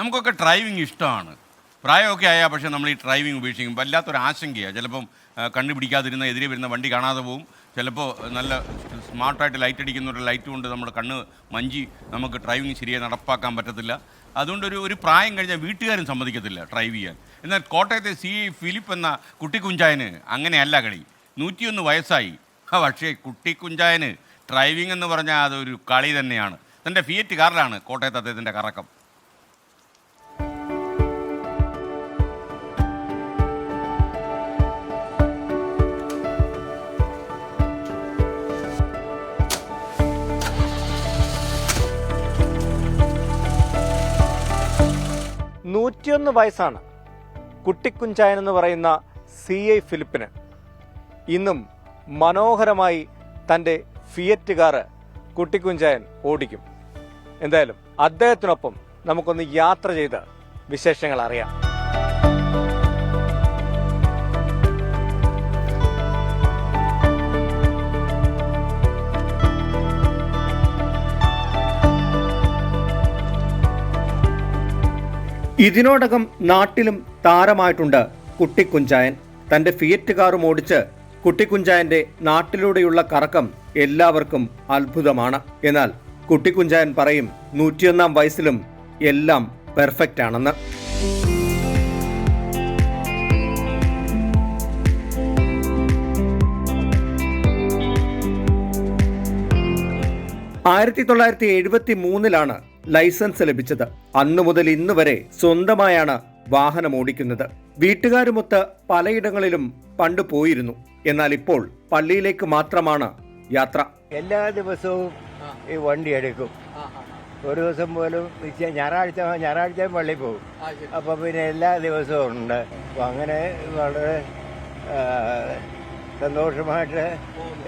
നമുക്കൊക്കെ ഡ്രൈവിംഗ് ഇഷ്ടമാണ്. പ്രായമൊക്കെ ആയാൽ പക്ഷേ നമ്മൾ ഈ ഡ്രൈവിംഗ് ഉപേക്ഷിക്കും. വല്ലാത്തൊരു ആശങ്കയാണ് ചിലപ്പം കണ്ടുപിടിക്കാതിരുന്ന എതിരെ വരുന്ന വണ്ടി കാണാതെ പോവും. ചിലപ്പോൾ നല്ല സ്മാർട്ടായിട്ട് ലൈറ്റ് അടിക്കുന്ന ഒരു ലൈറ്റ് കൊണ്ട് നമ്മുടെ കണ്ണ് മഞ്ചി നമുക്ക് ഡ്രൈവിംഗ് ശരിയായി നടപ്പാക്കാൻ പറ്റത്തില്ല. അതുകൊണ്ടൊരു ഒരു പ്രായം കഴിഞ്ഞാൽ വീട്ടുകാരും സമ്മതിക്കത്തില്ല ഡ്രൈവ് ചെയ്യാൻ. എന്നാൽ കോട്ടയത്തെ സി ഫിലിപ്പ് എന്ന കുട്ടിക്കുഞ്ചായന് അങ്ങനെയല്ല കളി. നൂറ്റിയൊന്ന് വയസ്സായി. പക്ഷേ കുട്ടിക്കുഞ്ചായന് ഡ്രൈവിംഗ് എന്ന് പറഞ്ഞാൽ അതൊരു കളി തന്നെയാണ്. തന്റെ ഫിയറ്റ് കാറിലാണ് കോട്ടയത്ത് അദ്ദേഹത്തിന്റെ കറക്കം. നൂറ്റിയൊന്ന് വയസ്സാണ് കുട്ടിക്കുഞ്ചായൻ എന്ന് പറയുന്ന സി ഐ ഫിലിപ്പിന്. ഇന്നും മനോഹരമായി തന്റെ ഫിയറ്റ് കാറ് കുട്ടിക്കുഞ്ചായൻ ഓടിക്കും. എന്തായാലും അദ്ദേഹത്തിനൊപ്പം നമുക്കൊന്ന് യാത്ര ചെയ്ത് വിശേഷങ്ങൾ അറിയാം. ഇതിനോടകം നാട്ടിലും താരമായിട്ടുണ്ട് കുട്ടിക്കുഞ്ചായൻ. തന്റെ ഫിയറ്റ് കാറും ഓടിച്ച് കുട്ടിക്കുഞ്ചായന്റെ നാട്ടിലൂടെയുള്ള കറക്കം എല്ലാവർക്കും അത്ഭുതമാണ്. എന്നാൽ കുട്ടിക്കുഞ്ചായൻ പറയും നൂറ്റിയൊന്നാം വയസ്സിലും എല്ലാം പെർഫെക്റ്റ് ആണെന്ന്. ആയിരത്തി തൊള്ളായിരത്തി എഴുപത്തി മൂന്നിലാണ് ലൈസൻസ് ലഭിച്ചത് അന്നു മുതൽ ഇന്ന് വരെ സ്വന്തമായാണ് വാഹനം ഓടിക്കുന്നത്. വീട്ടുകാരുമൊത്ത് പലയിടങ്ങളിലും പണ്ട് പോയിരുന്നു. എന്നാൽ ഇപ്പോൾ പള്ളിയിലേക്ക് മാത്രമാണ് യാത്ര. എല്ലാ ദിവസവും ഈ വണ്ടി എടുക്കും. ഒരു ദിവസം പോലും ഞായറാഴ്ച ഞായറാഴ്ച പള്ളി പോകും. അപ്പൊ പിന്നെ എല്ലാ ദിവസവും ഉണ്ട്. അപ്പൊ അങ്ങനെ വളരെ സന്തോഷമായിട്ട്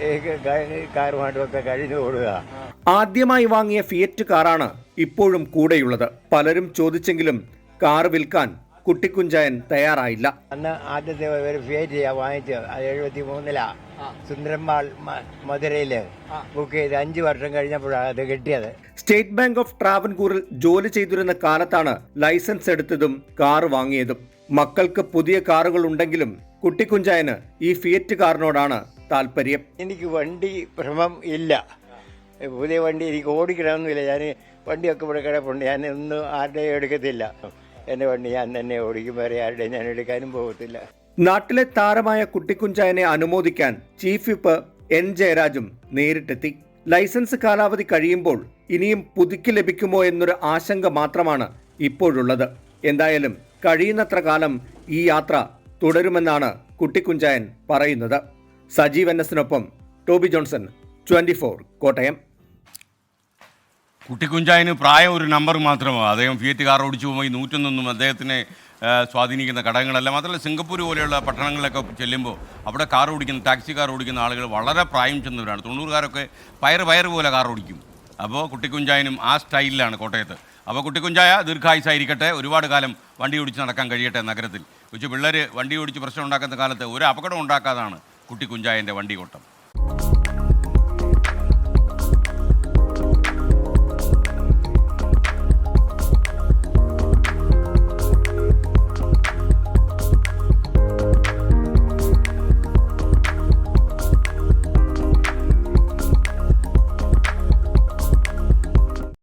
ഈ ക- കാറുമായിട്ടൊക്കെ കഴിഞ്ഞു കൂടുക ആദ്യമായി വാങ്ങിയ ഫിയറ്റ് കാറാണ് ഇപ്പോഴും കൂടെയുള്ളത്. പലരും ചോദിച്ചെങ്കിലും കാർ വിൽക്കാൻ കുട്ടിക്കുഞ്ചായൻ തയ്യാറായില്ല. അന്ന് ആദ്യത്തെ ഒരു ഫിയറ്റ് ചെയ്യാൻ വാങ്ങിച്ചു അത് എഴുപത്തി മൂന്നിലാ സുന്ദരമ്പാൾ മധുരയിൽ മധുരയിൽ ബുക്ക് ചെയ്ത് അഞ്ചു വർഷം കഴിഞ്ഞപ്പോഴാണ് അത് കിട്ടിയത്. സ്റ്റേറ്റ് ബാങ്ക് ഓഫ് ട്രാവൻകൂറിൽ ജോലി ചെയ്തിരുന്ന കാലത്താണ് ലൈസൻസ് എടുത്തതും കാർ വാങ്ങിയതും. മക്കൾക്ക് പുതിയ കാറുകൾ ഉണ്ടെങ്കിലും കുട്ടിക്കുഞ്ചായന് ഈ ഫിയറ്റ് കാറിനോടാണ് താല്പര്യം. എനിക്ക് വണ്ടി ഭ്രമം ഇല്ല. പുതിയ വണ്ടി എനിക്ക് ഓടിക്കണമെന്നില്ല. ഞാൻ വണ്ടിയൊക്കെ ഇവിടെ കിടപ്പുണ്ട്. ഞാൻ ഒന്നും ആരുടെയും എടുക്കത്തില്ല. എന്റെ വണ്ടി ഞാൻ തന്നെ ഓടിക്കും. വേറെ ആരുടെയും ഞാൻ എടുക്കാനും പോകത്തില്ല. നാട്ടിലെ താരമായ കുട്ടിക്കുഞ്ചായനെ അനുമോദിക്കാൻ ചീഫ് വിപ്പ് എൻ ജയരാജും നേരിട്ടെത്തി. ലൈസൻസ് കാലാവധി കഴിയുമ്പോൾ ഇനിയും പുതുക്കി ലഭിക്കുമോ എന്നൊരു ആശങ്ക മാത്രമാണ് ഇപ്പോഴുള്ളത്. എന്തായാലും കഴിയുന്നത്ര കാലം ഈ യാത്ര തുടരുമെന്നാണ് കുട്ടിക്കുഞ്ചായൻ പറയുന്നത്. സജീവ് എൻ എസിനൊപ്പം ടോബി ജോൺസൺ ട്വന്റി കോട്ടയം. കുട്ടിക്കുഞ്ചായന് പ്രായം ഒരു നമ്പർ മാത്രമാണ് അദ്ദേഹം ഫിയറ്റ് കാർ ഓടിച്ചു ഈ നൂറ്റൊന്നൊന്നും അദ്ദേഹത്തിനെ സ്വാധീനിക്കുന്ന ഘടകങ്ങളല്ല. മാത്രമല്ല സിംഗപ്പൂർ പോലെയുള്ള പട്ടണങ്ങളിലൊക്കെ ചെല്ലുമ്പോൾ അവിടെ കാർ ഓടിക്കുന്ന ടാക്സി കാർ ഓടിക്കുന്ന ആളുകൾ വളരെ പ്രായം ചെന്നവരാണ്. തൊണ്ണൂറുകാരൊക്കെ പയർ പയർ പോലെ കാർ ഓടിക്കും. അപ്പോൾ കുട്ടിക്കുഞ്ചായനും ആ സ്റ്റൈലിലാണ് കോട്ടയത്ത്. അപ്പോൾ കുട്ടിക്കുഞ്ചായ ദീർഘായുസായിരിക്കട്ടെ. ഒരുപാട് കാലം വണ്ടി ഓടിച്ച് നടക്കാൻ കഴിയട്ടെ നഗരത്തിൽ. കൊച്ചു പിള്ളേർ വണ്ടി ഓടിച്ച് പ്രശ്നം ഉണ്ടാക്കുന്ന കാലത്ത് ഒരു അപകടം ഉണ്ടാക്കാതാണ് കുട്ടിക്കുഞ്ചായന്റെ വണ്ടി ഓട്ടം.